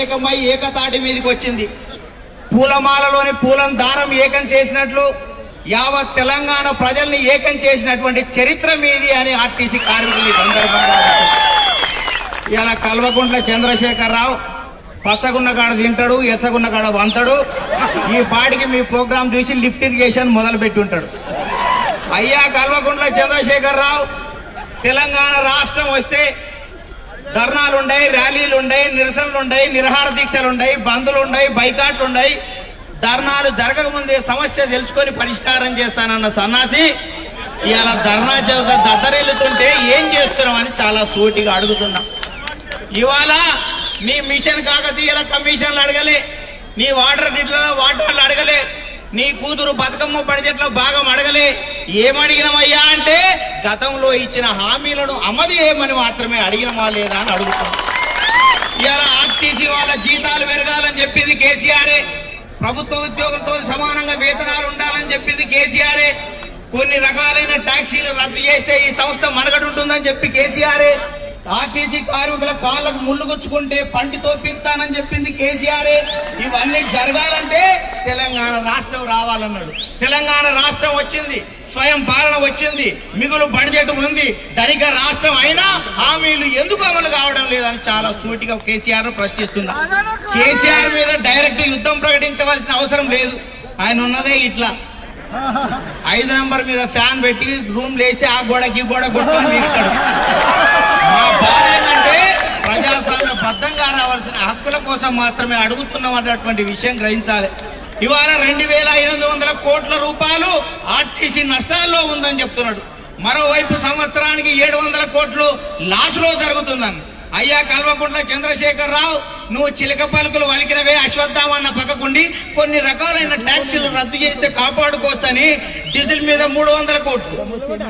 ఏకమై ఏకతాటి మీదకి వచ్చింది. పూలమాలలోని పూలను దానం ఏకం చేసినట్లు యావత్ తెలంగాణ ప్రజల్ని ఏకం చేసినటువంటి చరిత్ర మీది అని ఆర్టీసీ కార్మికులు ఈ సందర్భంగా ఇలా కల్వకుంట్ల చంద్రశేఖరరావు పచ్చగున్న కాడ తింటాడు ఎచ్చగున్న కాడ వంతాడు. ఈ పాటికి మీ ప్రోగ్రాం చూసి లిఫ్ట్ ఇరిగేషన్ మొదలు పెట్టి ఉంటాడు అయ్యా కల్వకుంట్ల చంద్రశేఖరరావు తెలంగాణ రాష్ట్రం వస్తే ధర్నాలు ర్యాలీలుండయి ర్యాలీలు ఉన్నాయి నిరసనలు ఉన్నాయి నిరహార దీక్షలు ఉన్నాయి బంధులు బైకాట్లు ధర్నాలు జరగకముందే సమస్య తెలుసుకొని పరిష్కారం చేస్తానన్న సన్నాసి ఇవాళ ధర్నా చౌక దద్దరిల్లుతుంటే ఏం చేస్తున్నాం అని చాలా సూటిగా అడుగుతున్నా. ఇవాళ నీ మిషన్ కాకతీయల కమిషన్లు అడగలే నీ వాటర్ గిట్ల వాటర్లు అడగలే నీ కూతురు బతుకమ్మ బడ్జెట్లో భాగం అడగలే ఏమడిగినమయ్యా అంటే గతంలో ఇచ్చిన హామీలను అమలు చేయమని మాత్రమే అడిగినమా లేదా అని అడుగుతాం. ఇలా ఆర్టీసీ వాళ్ళ జీతాలు పెరగాలని చెప్పింది కేసీఆరే. ప్రభుత్వ ఉద్యోగులతో సమానంగా వేతనాలు ఉండాలని చెప్పింది కేసీఆరే. కొన్ని రకాలైన ట్యాక్సీలు రద్దు చేస్తే ఈ సంస్థ మనగడ ఉంటుందని చెప్పి కేసీఆరే. ఆర్టీసీ కార్మికుల కాళ్ళకు ముళ్ళుగుచ్చుకుంటే పంటితో పీక్తానని చెప్పింది కేసీఆరే. ఇవన్నీ జరగాలంటే తెలంగాణ రాష్ట్రం రావాలన్నాడు. తెలంగాణ రాష్ట్రం వచ్చింది. స్వయం పాలన వచ్చింది మిగులు బడ్జెట్ ఉంది. ధనిక రాష్ట్రం అయినా హామీలు ఎందుకు అమలు కావడం లేదని చాలా సూటిగా కేసీఆర్ ప్రశ్నిస్తున్నా. కేసీఆర్ మీద డైరెక్ట్ యుద్ధం ప్రకటించవలసిన అవసరం లేదు. ఆయన ఉన్నదే ఇట్లా. ఐదు నంబర్ మీద ఫ్యాన్ పెట్టి రూమ్ లేస్తే ఆ గోడకి గోడ కొట్టుకొని వీక్తాడు మా బాధ ఏంటంటే ప్రజాస్వామ్య బద్ధంగా రావాల్సిన హక్కుల కోసం మాత్రమే అడుగుతున్నాం అన్నటువంటి విషయం గ్రహించాలి. ఇవాళ రెండు వేల ఎనిమిది వందల కోట్ల రూపాయలు ఆర్టీసీ నష్టాల్లో ఉందని చెప్తున్నాడు. మరోవైపు సంవత్సరానికి ఏడు వందల కోట్లు లాసులో జరుగుతుందని. అయ్యా కల్వకుంట్ల చంద్రశేఖర్ రావు నువ్వు చిలక పలుకులు వలికినవే అశ్వత్థామన్న పక్కకుండి కొన్ని రకాలైన ట్యాక్సీలు రద్దు చేస్తే కాపాడుకోవచ్చని డీజిల్ మీద మూడు వందల కోట్లు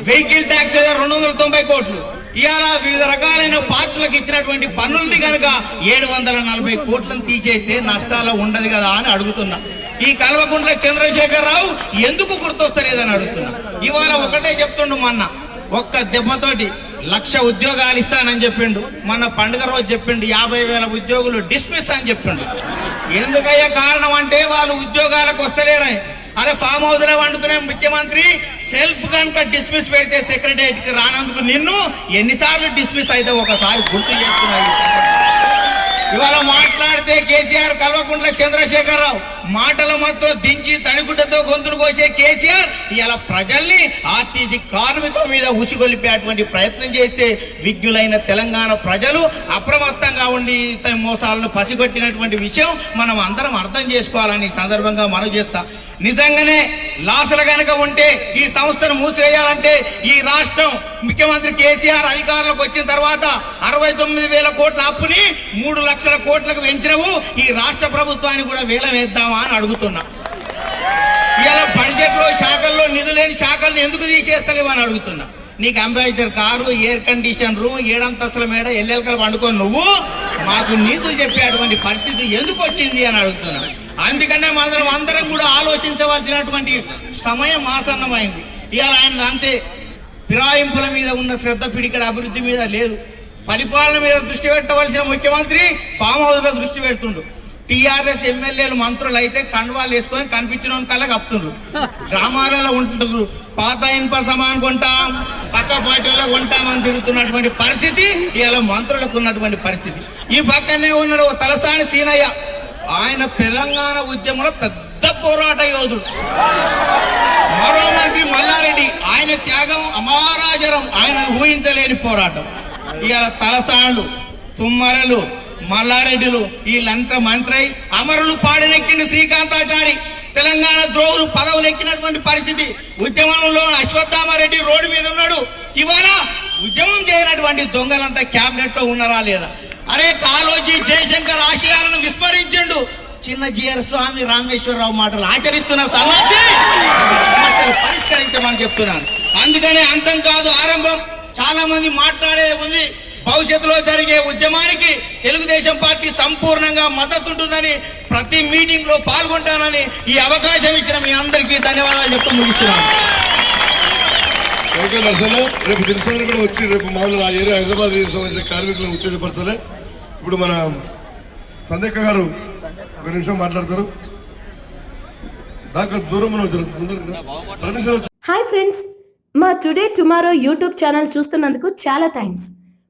వెహికల్ ట్యాక్స్ రెండు వందల తొంభై కోట్లు. ఇవాళ వివిధ రకాలైన పార్కులకు ఇచ్చినటువంటి పన్నుల్ని కనుక ఏడు వందల నలభై కోట్లను తీసేస్తే నష్టాలు ఉండదు కదా అని అడుగుతున్నా. ఈ కల్వకుంట్ల చంద్రశేఖర్ రావు ఎందుకు గుర్తొస్తలేదని అడుగుతున్నా. ఇవాళ ఒకటే చెప్తుండు మొన్న ఒక్క దెబ్బతోటి లక్ష ఉద్యోగాలు ఇస్తానని చెప్పిండు. మన పండుగ రోజు చెప్పిండు యాభై వేల ఉద్యోగులు డిస్మిస్ అని చెప్పిండు. ఎందుకయ్యా కారణం అంటే వాళ్ళు ఉద్యోగాలకు వస్తలేరని. అరే ఫామ్ హౌస్లో వండుకునే ముఖ్యమంత్రి సెల్ఫ్ కనుక డిస్మిస్ పెడితే సెక్రటరియట్కి రానందుకు నిన్ను ఎన్నిసార్లు డిస్మిస్ అయితే ఒకసారి గుర్తు చేస్తున్నాయి ఇవాళ మాట్లాడితే కేసీఆర్ కల్వకుంట్ల చంద్రశేఖరరావు మాటలు మాత్రం దించి తడిగుడ్డతో గొంతులు కోసే కేసీఆర్ ఇలా ప్రజల్ని ఆర్టీసీ కార్మికుల మీద ఉసిగొలిపేటువంటి ప్రయత్నం చేస్తే విజ్ఞులైన తెలంగాణ ప్రజలు అప్రమత్తంగా ఉండి ఇతని మోసాలను పసిగొట్టినటువంటి విషయం మనం అందరం అర్థం చేసుకోవాలని సందర్భంగా మనం చేస్తాం. నిజంగానే లాసులు కనుక ఉంటే ఈ సంస్థను మూసివేయాలంటే ఈ రాష్ట్రం ముఖ్యమంత్రి కేసీఆర్ అధికారంలోకి వచ్చిన తర్వాత అరవై తొమ్మిది వేల కోట్ల అప్పుని మూడు లక్షల కోట్లకు పెంచినవు ఈ రాష్ట్ర ప్రభుత్వాన్ని కూడా వేలం వేద్దామా అని అడుగుతున్నాం. ఇలా బడ్జెట్ శాఖల్లో శాఖల్లో నిధులేని శాఖలను ఎందుకు తీసేస్తలేవు అని అడుగుతున్నా. నీకు Ambedkar car air condition room ఏడంతస్తుల మేడ ఎల్లెలకలు వండుకొని నువ్వు. మాకు నీతులు చెప్పేటువంటి పరిస్థితి ఎందుకు వచ్చింది అని అడుగుతున్నా. అందుకనే మనం అందరం కూడా ఆలోచించవలసినటువంటి సమయం ఆసన్నమైంది. ఇవాళ ఆయన అంతే. ఫిరాయింపుల మీద ఉన్న శ్రద్ధ పిడికడ అభివృద్ధి మీద లేదు. పరిపాలన మీద దృష్టి పెట్టవలసిన ముఖ్యమంత్రి ఫామ్ హౌస్లో దృష్టి పెడుతుండు. టిఆర్ఎస్ ఎమ్మెల్యేలు మంత్రులు అయితే కండువాలు వేసుకొని కనిపించిన కల్లా కప్పుతుండ్రు. గ్రామాలలో ఉంటుండ్రు. పాత ఇన్ప సమాన్ కొంటాం పక్క పార్టీలో కొంటామని తిరుగుతున్నటువంటి పరిస్థితి ఇవాళ మంత్రులకు ఉన్నటువంటి పరిస్థితి. ఈ పక్కనే ఉన్నాడు ఓ తలసాని సీనయ్య. ఆయన తెలంగాణ ఉద్యమంలో పెద్ద పోరాట యోధుడు. మరో మంత్రి మల్లారెడ్డి. ఆయన త్యాగం అమారాజరం. ఆయన ఊహించలేని పోరాటం. ఇవాళ తలసానులు తుమ్మరలు మల్లారెడ్డిలు వీళ్ళంతా మంత్రై అమరులు పాడినెక్కింది శ్రీకాంతాచారి. తెలంగాణ ద్రోహులు పదవులు ఎక్కినటువంటి పరిస్థితి. ఉద్యమంలో అశ్వత్థామారెడ్డి రోడ్డు మీద ఉన్నాడు. ఇవాళ ఉద్యమం చేయనటువంటి దొంగలంతా క్యాబినెట్లో ఉన్నారా లేదా? అరే కాలోజీ జయశంకర్ ఆశయాలను విస్మరించిండు. చిన్న జిఆర్ స్వామి రామేశ్వరరావు మాటలు ఆచరిస్తున్న సమాజం సమస్యలు పరిష్కరించమని చెప్తున్నాను. అందుకనే అంతం కాదు ఆరంభం. చాలా మంది మాట్లాడే ఉంది. భవిష్యత్తులో జరిగే ఉద్యమానికి తెలుగుదేశం పార్టీ సంపూర్ణంగా మద్దతు ఉంటుందని ప్రతి మీటింగ్లో పాల్గొంటానని ఈ అవకాశం ఇచ్చిన మీ అందరికీ ధన్యవాదాలు చెప్తూ ముగిస్తున్నాను. ఓకే రేపు దినసారి కూడా వచ్చి రేపు మామూలు ఆ ఏరియా హైదరాబాద్ సంబంధించిన కార్మికులను ఉత్తేజపరచాలి. ఇప్పుడు మన సందేక్క గారు ఒక నిమిషం మాట్లాడతారు. దాకా దూరం హాయ్ ఫ్రెండ్స్ మా టుడే టుమారో యూట్యూబ్ ఛానల్ చూస్తున్నందుకు చాలా థ్యాంక్స్